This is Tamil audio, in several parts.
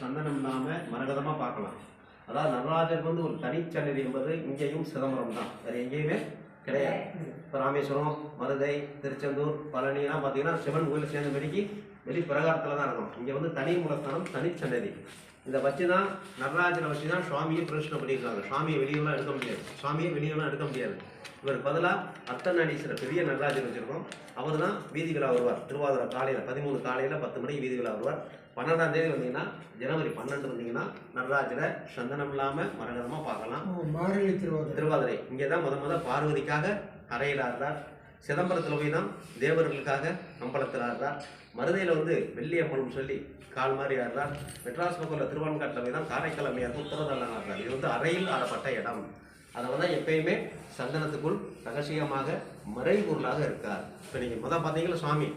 சந்தனம் இல்லாமல் மரகதமாக பார்க்கலாம். அதாவது நடராஜருக்கு வந்து ஒரு தனிச்சன்னதி என்பது இங்கேயும் சிதம்பரம் தான் வேறு எங்கேயுமே கிடையாது. இப்போ ராமேஸ்வரம் மருதை திருச்செந்தூர் பழனிலாம் பார்த்தீங்கன்னா சிவன் கோயில் சேர்ந்த மணிக்கு வெளி பிரகாரத்தில் தான் இருக்கும் இங்கே வந்து தனி மூலஸ்தானம் தனிச்சன்னதி இதை வச்சு தான் நடராஜனை வச்சு தான் சுவாமியை பிரச்சனை பண்ணியிருக்காங்க. சுவாமியை வெளியெல்லாம் எடுக்க முடியாது. சுவாமியை வெளியெல்லாம் எடுக்க முடியாது. இவர் பதிலாக அர்த்தநாடீஸ்வரர் பெரிய நடராஜர் வச்சிருக்கோம். அவர் தான் வீதிகளா வருவார். திருவாதிரை காலையில் பதிமூணு காலையில் பத்து மணிக்கு வீதிகளா வருவார். பன்னெண்டாம் தேதி வந்தீங்கன்னா ஜனவரி பன்னெண்டு வந்தீங்கன்னா நடராஜரை சந்தனம் இல்லாமல் மரகதமாக பார்க்கலாம். திருவாதிரை. இங்கே தான் முத முத பார்வதிக்காக ஆடுறார் சிதம்பரத்தில் போய் தான் தேவர்களுக்காக அம்பலத்தில் ஆடுறார். மருதையில் வந்து வெள்ளியம்மன் சொல்லி கால் மாதிரி ஆடுறார். மெட்ராஸ் பக்கத்தில் திருவான்காட்டில் போய் தான் காரைக்கால் அம்மையார் உத்தரதெல்லாம் ஆடுறார். இது வந்து அறையில் ஆடப்பட்ட இடம். அதை வந்து எப்பயுமே சந்தனத்துக்குள் ரகசியமாக மறைபொருளாக இருக்கார். இப்போ நீங்கள் முதல் பார்த்தீங்கன்னா சுவாமி.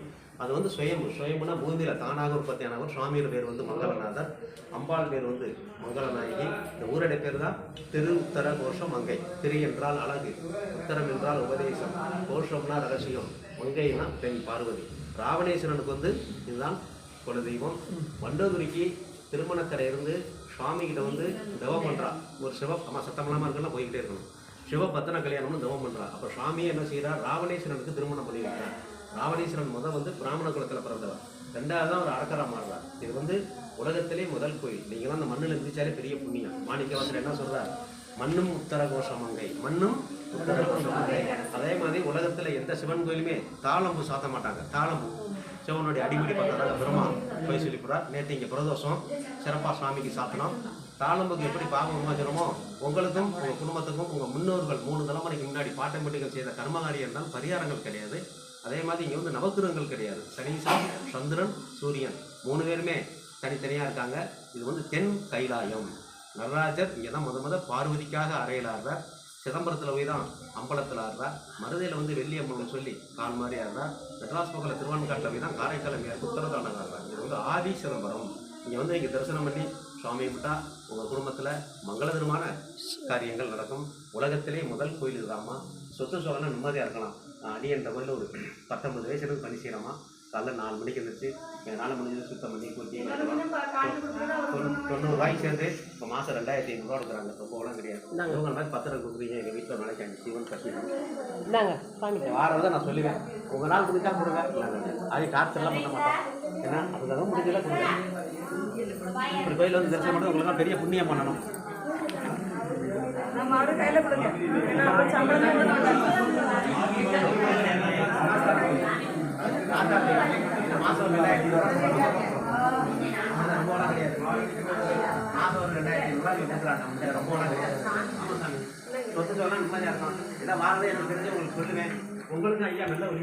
அது வந்து சுயம்பு சுயம்புனா பூமியில் தானாக உற்பத்தியானவர் சுவாமியோட பேர் வந்து மங்களநாதர் அம்பாள் பேர் வந்து மங்களநாயகி. இந்த ஊரடை பேர் தான் திரு உத்தர கோஷம் மங்கை. திரு என்றால் அழகு உத்தரம் என்றால் உபதேசம். கோஷம்னா ரகசியம் மங்கைனா பெண் பார்வதி. ராவணேஸ்வரனுக்கு வந்து இதுதான் குலதெய்வம். வண்டதுரிக்கு திருமணக்கரை இருந்து வந்து தவம் பண்ணுறா ஒரு சிவ அம்மா சத்தமில்லாம இருக்கலாம் போய்கிட்டே இருக்கணும். சிவபத்தன கல்யாணம்னு தவம் பண்ணுறா அப்போ சுவாமியை என்ன செய்கிறா ராவணேஸ்வரனுக்கு திருமணம் பண்ணி வைக்கிறார் ராவணீஸ்வரன் முத வந்து பிராமண குலத்தில் பிறந்தவர். ரெண்டாவது தான் ஒரு அரக்கரா மாறுறார் இது வந்து உலகத்திலே முதல் கோயில். நீங்களாம் அந்த மண்ணில் இருந்துச்சாலே பெரிய புண்ணியம். மாணிக்கவாசர் என்ன சொல்கிறார் மண்ணும் உத்தர கோஷம் மங்கை மண்ணும் உத்தர கோஷம் மங்கை அதே மாதிரி உலகத்துல எந்த சிவன் கோயிலுமே தாளம்பு சாத்த மாட்டாங்க. தாளம்பு. சிவனுடைய அடிப்படி பார்த்ததாக பிரம்மா போய் சொல்லிப்புறா நேற்று இங்கே பிரதோஷம். சிறப்பாக சுவாமிக்கு சாத்தனம் தாளம்புக்கு எப்படி பாவம் விமோசனமோ உங்களுக்கும் உங்கள் குடும்பத்துக்கும் உங்கள் முன்னோர்கள் மூணு தலைமுறைக்கு முன்னாடி பாட்டம்பட்டிகள் செய்த கர்மகாரி இருந்தால் பரிகாரங்கள் கிடையாது. அதே மாதிரி இங்கே வந்து நவக்கிரகங்கள் கிடையாது. சனீசன் சந்திரன் சூரியன். மூணு பேருமே தனித்தனியாக இருக்காங்க. இது வந்து தென் கைலாயம். நடராஜர் இங்கே தான் முத முத பார்வதிக்காக அறையில் ஆடுறார். சிதம்பரத்தில் போய் தான் அம்பலத்தில் ஆடுறார். மருதையில் வந்து வெள்ளியம்மன் சொல்லி கால் மாதிரி ஆடுறார். மெட்ராஸ் பக்கத்தில் திருவான்காட்டில் போய் தான் காரைக்கால் அம்மையார் உத்தரதாண்டம் ஆடுறார். இது வந்து ஆதி சிதம்பரம். இங்கே வந்து இங்கே தரிசனம் பண்ணி சுவாமியை விட்டா உங்கள் குடும்பத்தில் மங்களகரமான காரியங்கள் நடக்கும். உலகத்திலே முதல் கோயில் இதுதாம்மா. சொத்து சோழனா நிம்மதியாக இருக்கலாம். நான் அடி என்ற கோயிலில் ஒரு பத்தொன்பது வயசு பணி செய்கிறோமா காலைல நாலு மணிக்கு இருந்துச்சு என்னால் முடிஞ்சது சுத்தம் பண்ணி கூட்டி தொண்ணூ- தொண்ணூறு ரூபாய்க்கு சேர்ந்து இப்போ மாதம் ரெண்டாயிரத்தி ஐநூறுரூவா எடுக்கிறாங்க ரொம்பலாம் கிடையாது. இவங்க மாதிரி பத்திரம் கொடுக்குறீங்க. எங்கள் வீட்டில் ஒரு நாளைக்கு அஞ்சு சிவன் கட்டிடும் இந்தாங்க சாமி வாரம் தான் நான் சொல்லுவேன். உங்கள் நாள் முடிஞ்சா கொடுங்க. அது டார்ச்சர்லாம் பண்ண மாட்டோம். ஏன்னா அதுக்காக முடிஞ்சதெல்லாம் கொடுங்க. இப்படி கோயில் வந்து தரிசனம் பண்ணி உங்களுக்கு பெரிய புண்ணியம் பண்ணணும். நம்ம கையில கொடுங்க ஏன்னா அவர் சம்பளம் மாதம் ரெண்டாயிரத்தி ரொம்பலாம் கிடையாது மாதம் ஒரு ரெண்டாயிரத்தி ஐநூறுரூவா கொடுக்குறாங்க ரொம்பலாம் கிடையாது சொத்து நிம்மதியாக இருக்கும். வாரதே எனக்கு தெரிஞ்சு உங்களுக்கு சொல்லுவேன். உங்களுக்கு ஐயா நல்ல ஒரு